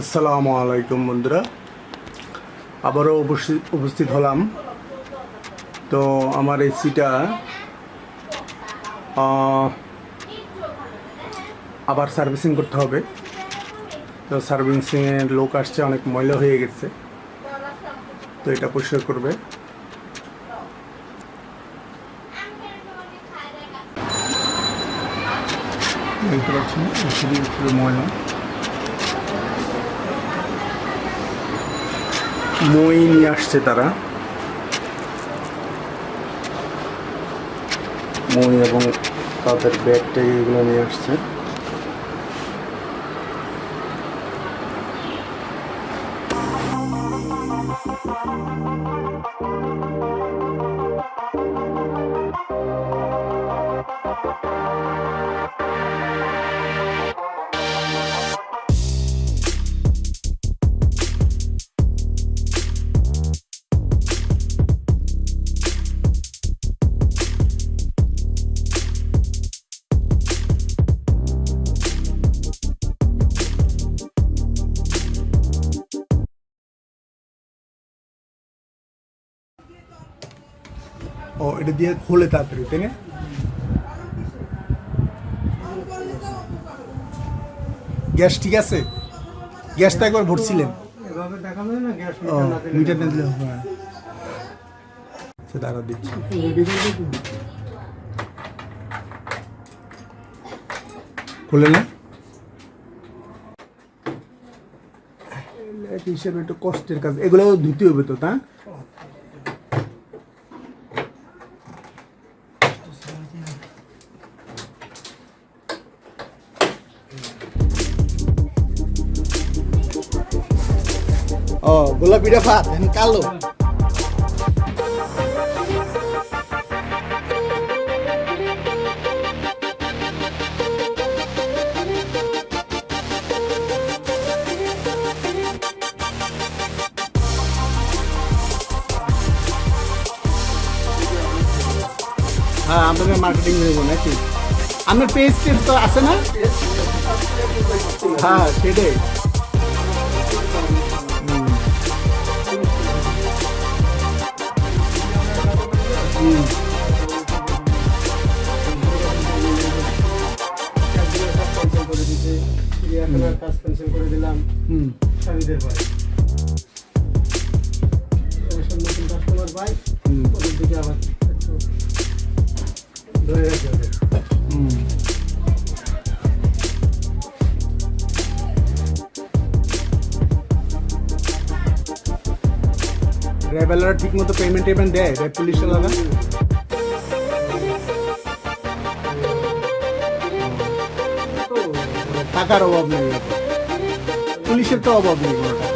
আসসালামু আলাইকুম বন্ধুরা। আবারও উপস্থিত হলাম। তো আমার এসিটা আবার সার্ভিসিং করতে হবে। তো সার্ভিসিংয়ের লোক আসছে, অনেক ময়লা হয়ে গেছে। তো এটা পরিষ্কার করবে। ময়লা। মই নিয়ে আসছে তারা। মই এবং তাদের ব্যাগ ট্যাগ এগুলো নিয়ে আসছে। এটা দিয়ে খোলে তাড়াতাড়ি তাই না? গ্যাস ঠিক আছে? গ্যাসটা একবার ভরছিলেন? মিটার না দিলে হবে না। আচ্ছা দাঁড়া দিচ্ছি। খুলে না? এক হিসেবে একটু কষ্টের কাজ। এগুলো ধুতে হবে তো তা? গোলাপিটা ফাত কালো। হ্যাঁ আপনাদের মার্কেটিং হইব নাকি? আপনার পেজ টেজ তো আছে না? হ্যাঁ সেটাই। চিড়িয়াখানার কাজ ক্যান্সেল করে দিলাম। হুম। স্বামীদের ভাই। সব নতুন কাস্টমার ভাই হুম। ওদের দিকে আবার একটু ধরে রাখতে হবে হুম। ঠিক মতো পেমেন্ট টেমেন্ট দেয় পুলিশ আলাদা টাকার অভাব নেই। পুলিশের তো অভাব নেই কোনোটা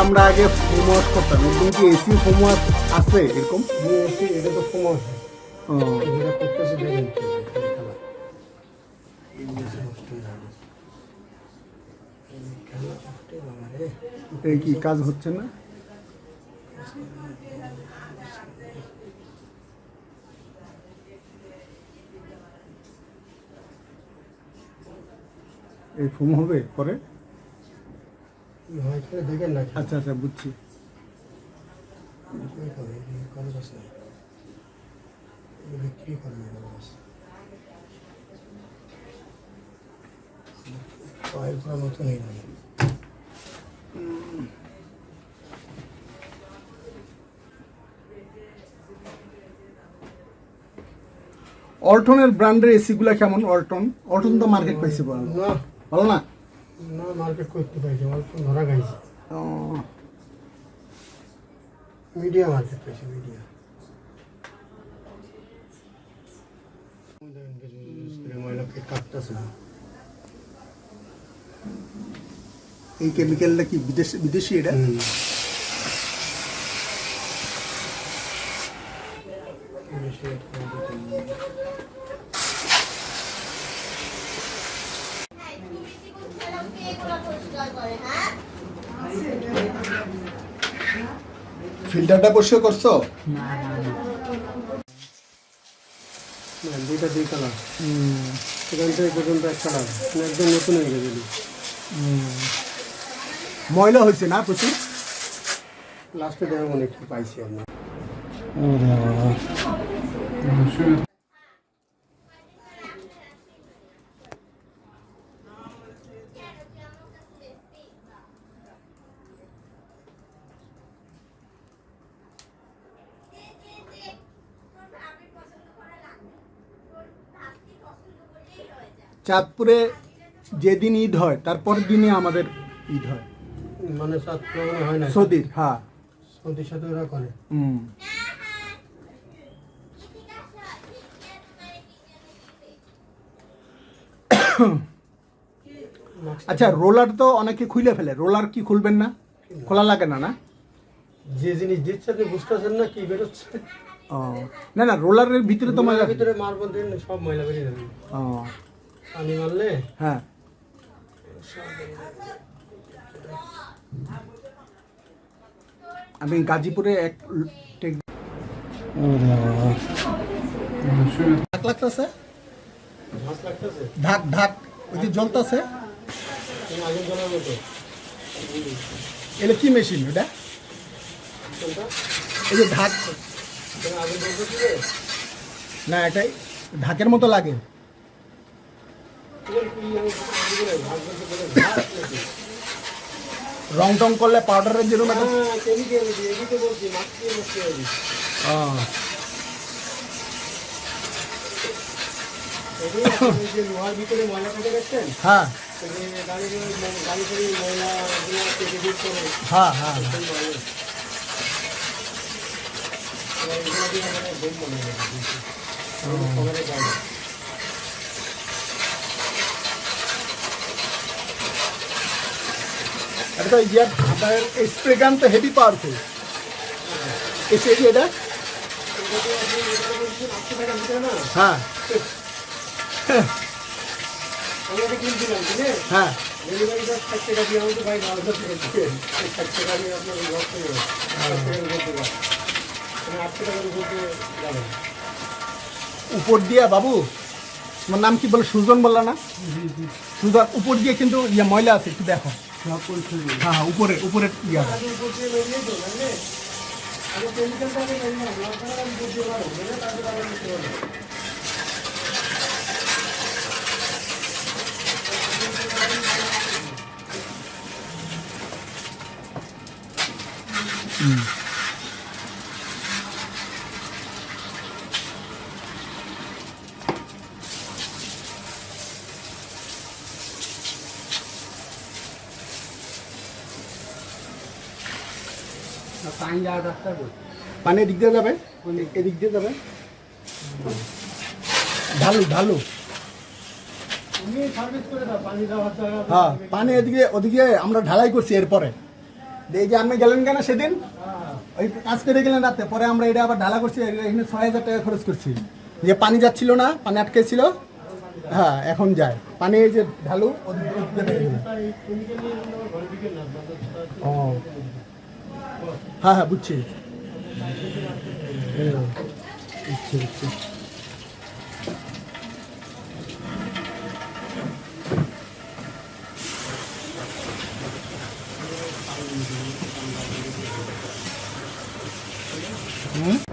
আমরা আগে হোম ওয়াশ করতাম এরকম কি এসি হোম ওয়াশ আছে এরকম? এসে এটা তো করতেছে দেখেন এই কি কাজ হচ্ছে না? এই ফোম হবে পরে? হয় আচ্ছা আচ্ছা বুঝছি। বিক্রি মতো নেই অল্টনের ব্র্যান্ডের এসিগুলো কেমন অল্টন? অল্টন তো মার্কেট পাইছে ভালো না? না মার্কেট করতে পারছি অল্প ধরা গাইছে মিডিয়া মার্কেট পাইছে মিডিয়া। এই কেমিক্যালটা কি বিদেশি বিদেশি এটা? হুম। বেশি একটা দিতে নেই। ফিল্টারটা পরিষ্কার করছ? না, দুইটা দুই কালার এখান থেকে পর্যন্ত এক কালার একদম নতুন হয়ে গেছে ময়লা হয়েছে না প্রচুর? লাস্টে মনে একটু পাইছি আমি চাঁদপুরে যেদিন ঈদ হয় তারপরের দিনই আমাদের ঈদ হয়। মানে সাত হয় না? সৌদির হ্যাঁ। সৌদির সাথে ওরা করে। হুম। আচ্ছা রোলার তো অনেকে খুলে ফেলে। রোলার কি খুলবেন না? খোলা লাগে না না? যে জিনিস দিচ্ছে আপনি বুঝতেছেন না কি বেরোচ্ছে? ও। না না রোলারের ভিতরে তো ময়লা ভিতরে মারবো দিন সব ময়লা বেরিয়ে যাবে। ও। পানি মারলে? হ্যাঁ। আমি গাজীপুরে এক টেক- ধাক লাগতেছে? ধাক ধাক ওই যে জ্বলতেছে? এটা কি মেশিন এটা এই যে জ্বলতেছে না এটাই ধাকের মতো লাগে তোমার কি আমি বুঝি নাই, ঘাস জ্বলতে বলে ঘাস নাকি? রং টং করলে পাউডারের যেরকম একটা হ্যাঁ, মাখিয়ে নষ্ট হয়ে। দিচ্ছে। ও, এগুলো আপনি যে লোহার ভিতরে ময়লা ফেটে গেছেন হ্যাঁ এই যে গাড়ির ওই ম- গাড়ি করে ময়লাগুলো কেটে বের করে হ্যাঁ হ্যাঁ সেই ময়লা। এবার এগুলো দিয়ে মানে বোম বানিয়ে দেবে, বুঝছি। এগুলো খবরে যায় না। এটা তো ইয়ে আপনার স্প্রে গান তো হেভি পাওয়ারফুল এসে এটা? হ্যাঁ। হ্যাঁ। হয়ে উপর দিয়া বাবু তোমার নাম কি বলে? সুজন বললা না? সুজন উপর দিয়ে কিন্তু ইয়ে ময়লা আছে একটু দেখো। সব পরিষ্কার হ্যাঁ হ্যাঁ উপরে উপরে ইয়ে আগে উপর দিয়ে বেরিয়ে তো জানলে আগে কেমিক্যালটা আগে জানি না লঙ্কাটা আমি উপর দিয়ে পারব বুঝলে তারপরে আবার নিতে পারব পানি যাওয়ার রাস্তা পানি এদিক দিয়ে যাবে? এদিক দিয়ে যাবে? ঢালু ঢালু। তুমি সার্ভিস করে দাও পানি হ্যাঁ পানি এদিকে ওদিকে আমরা ঢালাই করছি এরপরে। এই যে আপনি গেলেন কেন সেদিন? ওই কাজ করে গেলেন রাতে পরে আমরা এটা আবার ঢালা করছি এখানে ছয় হাজার টাকা খরচ করছি। যে পানি যাচ্ছিল না পানি আটকে ছিল হ্যাঁ এখন যায়। পানি এই যে ঢালু ও। হ্যাঁ হ্যাঁ বুঝছি বুঝছি বুঝছি হুম